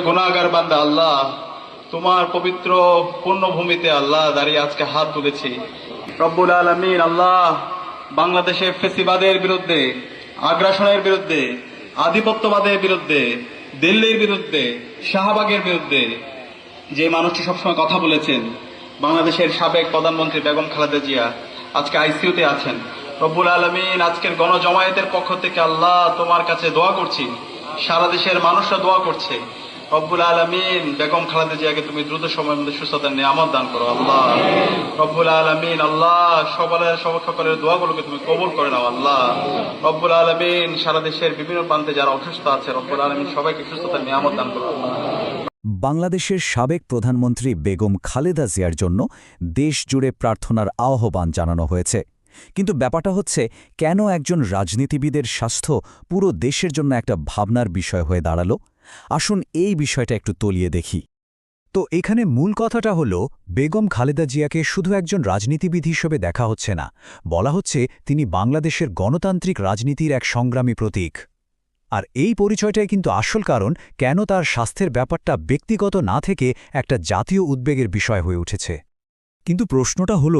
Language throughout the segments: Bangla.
গুণাগার বান্দা আল্লাহ, তোমার পবিত্র পুণ্যভূমিতে আল্লাহ দাঁড়িয়ে আজকে হাত তুলেছি। রব্বুল আলমিন আল্লাহ বাংলাদেশে ফেসিবাদের বিরুদ্ধে, আগ্রাসনের বিরুদ্ধে, আধিপত্যবাদের বিরুদ্ধে, দিল্লির বিরুদ্ধে, শাহবাগের বিরুদ্ধে যে মানুষটি সবসময় কথা বলেছেন, বাংলাদেশের সাবেক প্রধানমন্ত্রী বেগম খালেদা জিয়া আজকে আইসিইউতে আছেন। রব্বুল আলমিন আজকের গণজমায়েতের পক্ষ থেকে আল্লাহ তোমার কাছে দোয়া করছি। সারা দেশের মানুষরা দোয়া করছে। রব্বুল আলমিন, বেগম খালেদা জিয়াকে তুমি দ্রুত সময়ের মধ্যে সুস্থতার নিয়ামত দান করো, আল্লাহ। রব্বুল আলমিন, আল্লাহ সকলের সকলের দোয়াগুলোকে তুমি কবুল করে নাও, আল্লাহ। রব্বুল আলমিন, সারা দেশের বিভিন্ন প্রান্তে যারা অসুস্থ আছে, রব্বুল আলমিন সবাইকে সুস্থতার নিয়ামত দান করো বাংলাদেশের সাবেক প্রধানমন্ত্রী বেগম খালেদা জিয়ার জন্য দেশ জুড়ে প্রার্থনার আহ্বান জানানো হয়েছে। কিন্তু ব্যাপারটা হচ্ছে, কেন একজন রাজনীতিবিদের স্বাস্থ্য পুরো দেশের জন্য একটা ভাবনার বিষয় হয়ে দাঁড়াল? আসুন এই বিষয়টা একটু তলিয়ে দেখি। তো এখানে মূল কথাটা হল, বেগম খালেদা জিয়াকে শুধু একজন রাজনীতিবিদ হিসেবে দেখা হচ্ছে না, বলা হচ্ছে তিনি বাংলাদেশের গণতান্ত্রিক রাজনীতির এক সংগ্রামী প্রতীক। আর এই পরিচয়টাই কিন্তু আসল কারণ কেন তার স্বাস্থ্যের ব্যাপারটা ব্যক্তিগত না থেকে একটা জাতীয় উদ্বেগের বিষয় হয়ে উঠেছে। কিন্তু প্রশ্নটা হল,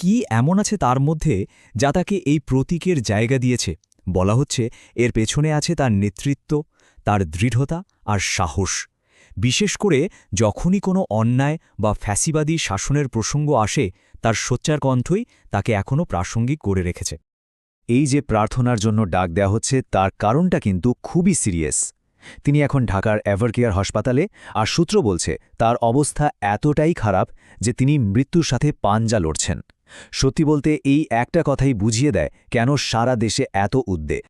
কি এমন আছে তার মধ্যে যা তাকে এই প্রতীকের জায়গা দিয়েছে? বলা হচ্ছে, এর পেছনে আছে তার নেতৃত্ব তার দৃঢ়তা আর সাহস। বিশেষ করে যখনই কোনো অন্যায় বা ফ্যাসিবাদী শাসনের প্রসঙ্গ আসে, তার সোচ্চার কণ্ঠই তাকে এখনও প্রাসঙ্গিক করে রেখেছে। এই যে প্রার্থনার জন্য ডাক দেওয়া হচ্ছে, তার কারণটা কিন্তু খুবই সিরিয়াস। তিনি এখন ঢাকার এভারকেয়ার হাসপাতালে, আর সূত্র বলছে, তার অবস্থা এতটাই খারাপ যে তিনি মৃত্যুর সাথে পাঞ্জা লড়ছেন। সত্যি বলতে এই একটা কথাই বুঝিয়ে দেয় কেন সারা দেশে এত উদ্বেগ।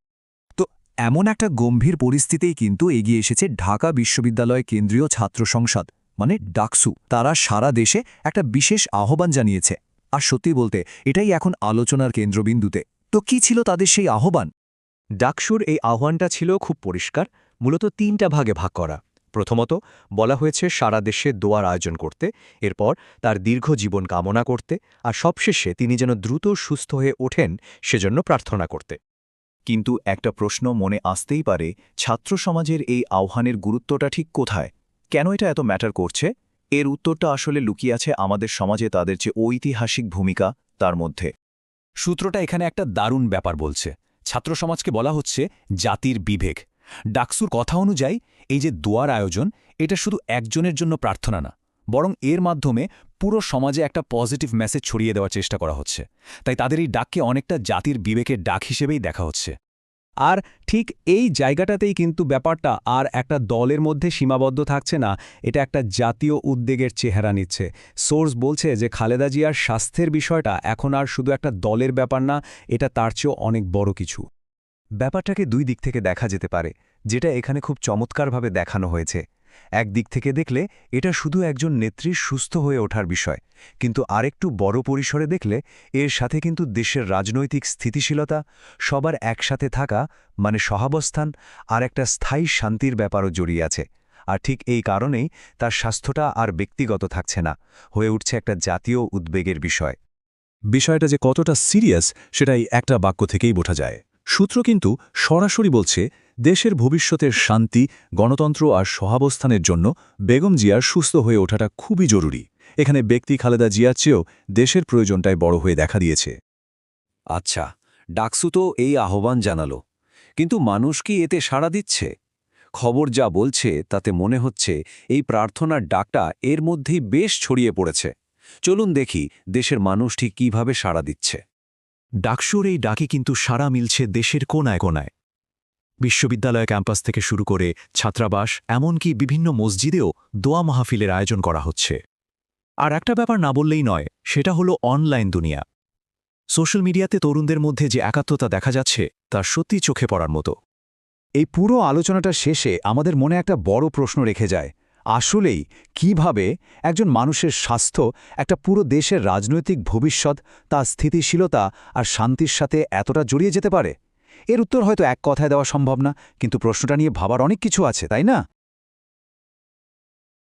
এমন একটা গম্ভীর পরিস্থিতিই কিন্তু এগিয়ে এসেছে ঢাকা বিশ্ববিদ্যালয় কেন্দ্রীয় ছাত্র সংসদ মানে ডাকসু। তারা সারা দেশে একটা বিশেষ আহ্বান জানিয়েছে। আর সত্যি বলতে, এটাই এখন আলোচনার কেন্দ্রবিন্দুতে। তো কি ছিল তাদের সেই আহ্বান? ডাকসুর এই আহ্বানটা ছিল খুব পরিষ্কার, মূলত তিনটা ভাগে ভাগ করা। প্রথমত, বলা হয়েছে সারা দেশে দোয়ার আয়োজন করতে, এরপর তার দীর্ঘ জীবন কামনা করতে, আর সবশেষে তিনি যেন দ্রুত সুস্থ হয়ে ওঠেন, সেজন্য প্রার্থনা করতে। কিন্তু একটা প্রশ্ন মনে আসতেই পারে ছাত্র সমাজের এই আহ্বানের গুরুত্বটা ঠিক কোথায়? কেন এটা এত ম্যাটার করছে? এর উত্তরটা আসলে লুকিয়ে আছে আমাদের সমাজে তাদের যে ঐতিহাসিক ভূমিকা, তার মধ্যে। সূত্রটা এখানে একটা দারুণ ব্যাপার বলছে। ছাত্র সমাজকে বলা হচ্ছে জাতির বিবেক। ডাকসুর কথা অনুযায়ী, এই যে দোয়ার আয়োজন, এটা শুধু একজনের জন্য প্রার্থনা না বরং এর মাধ্যমে পুরো সমাজে একটা পজিটিভ মেসেজ ছড়িয়ে দেওয়ার চেষ্টা করা হচ্ছে। তাই তাদের এই ডাককে অনেকটা জাতির বিবেকের ডাক হিসেবেই দেখা হচ্ছে। আর ঠিক এই জায়গাটাতেই কিন্তু ব্যাপারটা আর একটা দলের মধ্যে সীমাবদ্ধ থাকছে না, এটা একটা জাতীয় উদ্বেগের চেহারা নিচ্ছে। সোর্স বলছে যে খালেদা জিয়ার স্বাস্থ্যের বিষয়টা এখন আর শুধু একটা দলের ব্যাপার না, এটা তার চেয়েও অনেক বড় কিছু। ব্যাপারটাকে দুই দিক থেকে দেখা যেতে পারে, যেটা এখানে খুব চমৎকারভাবে দেখানো হয়েছে। এক দিক থেকে দেখলে এটা শুধু একজন নেত্রীর সুস্থ হয়ে ওঠার বিষয়, কিন্তু আরেকটু বড় পরিসরে দেখলে এর সাথে কিন্তু দেশের রাজনৈতিক স্থিতিশীলতা, সবার একসাথে থাকা মানে সহাবস্থান আর একটা স্থায়ী শান্তির ব্যাপারও জড়িয়ে আছে। আর ঠিক এই কারণেই তার স্বাস্থ্যটা আর ব্যক্তিগত থাকছে না, হয়ে উঠছে একটা জাতীয় উদ্বেগের বিষয়। বিষয়টা যে কতটা সিরিয়াস সেটাই একটা বাক্য থেকেই বোঝা যায়। সূত্র কিন্তু সরাসরি বলছে দেশের ভবিষ্যতের শান্তি গণতন্ত্র আর সহাবস্থানের জন্য বেগম জিয়ার সুস্থ হয়ে ওঠাটা খুবই জরুরি। এখানে ব্যক্তি খালেদা জিয়ার চেয়েও দেশের প্রয়োজনটাই বড় হয়ে দেখা দিয়েছে। আচ্ছা ডাকসু তো এই আহ্বান জানালো। কিন্তু মানুষ কি এতে সাড়া দিচ্ছে? খবর যা বলছে তাতে মনে হচ্ছে এই প্রার্থনার ডাকটা এর মধ্যেই বেশ ছড়িয়ে পড়েছে। চলুন দেখি দেশের মানুষ ঠিক কীভাবে সাড়া দিচ্ছে। ডাকসুর এই ডাকে কিন্তু সাড়া মিলছে দেশের কোনায় কোনায়। বিশ্ববিদ্যালয় ক্যাম্পাস থেকে শুরু করে ছাত্রাবাস, এমনকি বিভিন্ন মসজিদেও দোয়া মাহফিলের আয়োজন করা হচ্ছে। আর একটা ব্যাপার না বললেই নয়, সেটা হলো অনলাইন দুনিয়া। সোশ্যাল মিডিয়াতে তরুণদের মধ্যে যে একাত্মতা দেখা যাচ্ছে, তা সত্যি চোখে পড়ার মতো। এই পুরো আলোচনাটা শেষে আমাদের মনে একটা বড় প্রশ্ন রেখে যায়, আসলেই কীভাবে একজন মানুষের স্বাস্থ্য, একটা পুরো দেশের রাজনৈতিক ভবিষ্যৎ, তার স্থিতিশীলতা আর শান্তির সাথে এতটা জড়িয়ে যেতে পারে? এর উত্তর হয়তো এক কথায় দেওয়া সম্ভব না, কিন্তু প্রশ্নটা নিয়ে ভাবার অনেক কিছু আছে, তাই না?